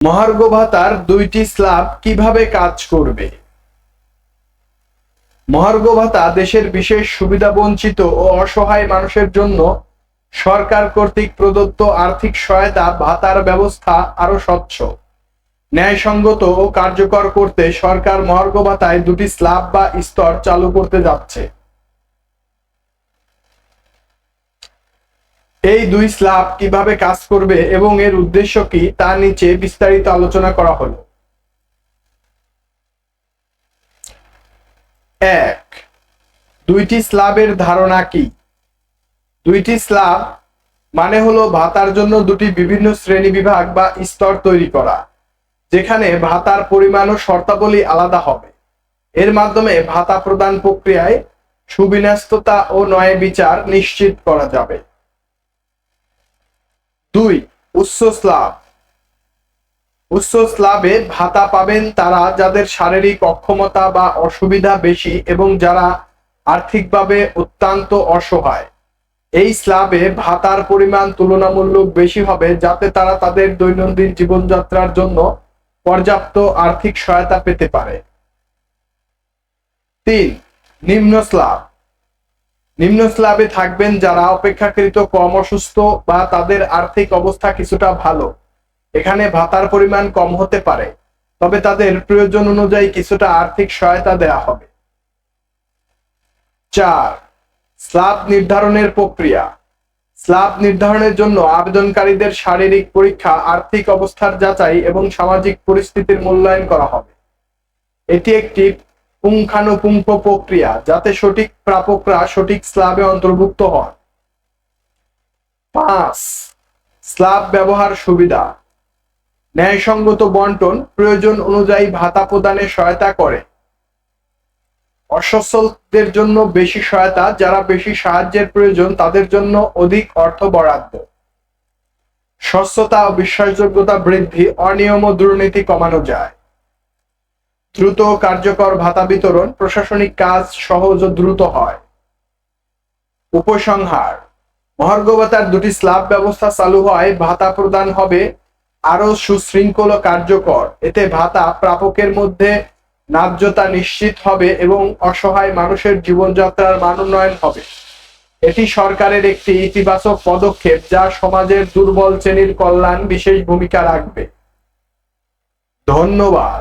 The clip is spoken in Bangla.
মহার্ঘ ভাতার দুইটি স্ল্যাব কীভাবে কাজ করবে? মহার্ঘ ভাতা দেশের বিশেষ সুবিধা বঞ্চিত ও অসহায় মানুষের জন্য সরকার কর্তৃক প্রদত্ত আর্থিক সহায়তা ভাতার ব্যবস্থা আরও স্বচ্ছ। ন্যায়সঙ্গত ও কার্যকর করতে সরকার মহার্ঘ ভাতায় দুটি স্ল্যাব বা স্তর চালু করতে যাচ্ছে। এই দুই স্ল্যাব কীভাবে কাজ করবে এবং এর উদ্দেশ্য কি তা নিচে বিস্তারিত আলোচনা করা হলো। এক, দুইটি স্ল্যাবের ধারণা কি? দুইটি স্ল্যাব মানে হলো ভাতার জন্য দুটি বিভিন্ন শ্রেণি বিভাগ বা স্তর তৈরি করা, যেখানে ভাতার পরিমাণ ও শর্তাবলী আলাদা হবে। এর মাধ্যমে ভাতা প্রদান প্রক্রিয়ায় সুবিন্যস্ততা ও নয় বিচার নিশ্চিত করা যাবে। দুই, উচ্চ স্ল্যাব উচ্চ স্ল্যাবে ভাতা পাবেন তারা যাদের শারীরিক অক্ষমতা বা অসুবিধা বেশি এবং যারা আর্থিকভাবে অত্যন্ত অসহায়। এই স্লাবে ভাতার পরিমাণ তুলনামূলক বেশি হবে যাতে তারা তাদের দৈনন্দিন জীবনযাত্রার জন্য পর্যাপ্ত আর্থিক সহায়তা পেতে পারে। তিন, নিম্ন স্ল্যাব নিম্ন স্ল্যাবে থাকবেন যারা অপেক্ষাকৃত কম অসুস্থ বা তাদের আর্থিক অবস্থা কিছুটা ভালো। এখানে ভাতার পরিমাণ কম হতে পারে, তবে তাদের প্রয়োজন অনুযায়ী কিছুটা আর্থিক সহায়তা দেয়া হবে। চার স্ল্যাব নির্ধারণের প্রক্রিয়া। স্ল্যাব নির্ধারণের জন্য আবেদনকারীদের শারীরিক পরীক্ষা, আর্থিক অবস্থার যাচাই এবং সামাজিক পরিস্থিতির মূল্যায়ন করা হবে। এটি একটি পুঙ্খানুপুঙ্খ প্রক্রিয়া যাতে সঠিক প্রাপকরা সঠিক স্ল্যাবে অন্তর্ভুক্ত হন। পাঁচ, স্ল্যাব ব্যবহার সুবিধা। ন্যায়সঙ্গত বন্টন প্রয়োজন অনুযায়ী ভাতা প্রদানে সহায়তা করে। অসচ্ছলদের জন্য বেশি সহায়তা, যারা বেশি সাহায্যের প্রয়োজন, তাদের জন্য অধিক অর্থ বরাদ্দ। স্বচ্ছতা ও বিশ্বাসযোগ্যতা বৃদ্ধি, অনিয়ম ও দুর্নীতি কমানো যায়। দ্রুত কার্যকর ভাতা বিতরণ প্রশাসনিক কাজ সহজ ও দ্রুত হয়। উপসংহার মহার্ঘ ভাতার দুটি স্ল্যাব ব্যবস্থা চালু হয় ভাতা প্রদান হবে আরও সুশৃঙ্খল কার্যকর। এতে ভাতা প্রাপকের মধ্যে ন্যায্যতা নিশ্চিত হবে এবং অসহায় মানুষের জীবনযাত্রার মান উন্নয়ন হবে। এটি সরকারের একটি ইতিবাচক পদক্ষেপ যা সমাজের দুর্বল শ্রেণির কল্যাণ বিশেষ ভূমিকা রাখবে। ধন্যবাদ।